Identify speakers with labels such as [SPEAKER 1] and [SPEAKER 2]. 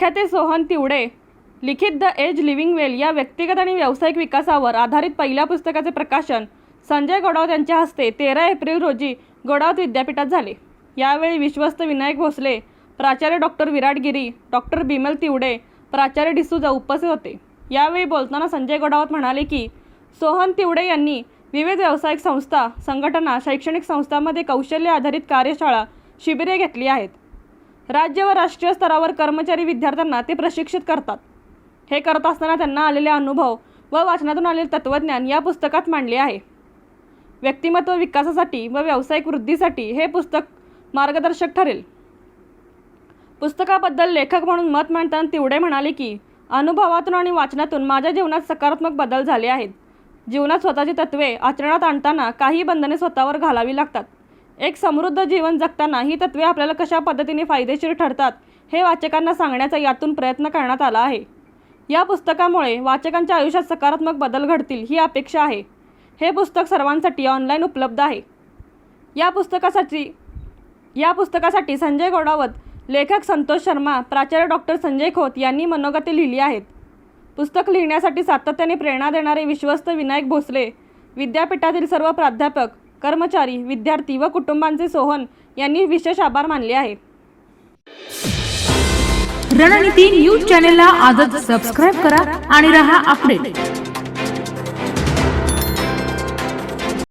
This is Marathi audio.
[SPEAKER 1] विद्यार्थी सोहन तिवडे लिखित द एज लिव्हिंग वेल या व्यक्तिगत आणि व्यावसायिक विकासावर आधारित पहिल्या पुस्तकाचे प्रकाशन संजय गोडावत यांच्या हस्ते तेरा एप्रिल रोजी गोडावत विद्यापीठात झाले. यावेळी विश्वस्त विनायक भोसले प्राचार्य डॉक्टर विराट गिरी डॉक्टर बिमल तिवडे प्राचार्य डिसूजा उपस्थित होते. यावेळी बोलताना संजय गोडावत म्हणाले की सोहन तिवडे यांनी विविध व्यावसायिक संस्था संघटना शैक्षणिक संस्थांमध्ये कौशल्य आधारित कार्यशाळा शिबिरे घेतली आहेत. राज्य व राष्ट्रीय स्तरावर कर्मचारी विद्यार्थ्यांना ते प्रशिक्षित करतात. हे करत असताना त्यांना आलेले अनुभव व वाचनातून आलेले तत्त्वज्ञान या पुस्तकात मांडले आहे. व्यक्तिमत्व विकासासाठी व व्यावसायिक वृद्धीसाठी हे पुस्तक मार्गदर्शक ठरेल. पुस्तकाबद्दल लेखक म्हणून मत मांडताना तिवडे म्हणाले की अनुभवातून आणि वाचनातून माझ्या जीवनात सकारात्मक बदल झाले आहेत. जीवनात स्वतःची तत्त्वे आचरणात आणताना काही बंधने स्वतःवर घालावी लागतात. एक समृद्ध जीवन जगताना ही तत्त्वे आपल्याला कशा पद्धतीने फायदेशीर ठरतात हे वाचकांना सांगण्याचा यातून प्रयत्न करण्यात आला आहे. या पुस्तकामुळे वाचकांच्या आयुष्यात सकारात्मक बदल घडतील ही अपेक्षा आहे. हे पुस्तक सर्वांसाठी ऑनलाईन उपलब्ध आहे. या पुस्तकासाठी या पुस्तकासाठी संजय गोडावत लेखक संतोष शर्मा प्राचार्य डॉक्टर संजय खोत यांनी मनोगते लिहिली आहेत. पुस्तक लिहिण्यासाठी सातत्याने प्रेरणा देणारे विश्वस्त विनायक भोसले विद्यापीठातील सर्व प्राध्यापक कर्मचारी विद्यार्थी व कुटुंबांचे सोहन यांनी विशेष आभार मानले आहे
[SPEAKER 2] रणनीती न्यूज चॅनलला आजच सबस्क्राईब करा आणि रहा अपडेट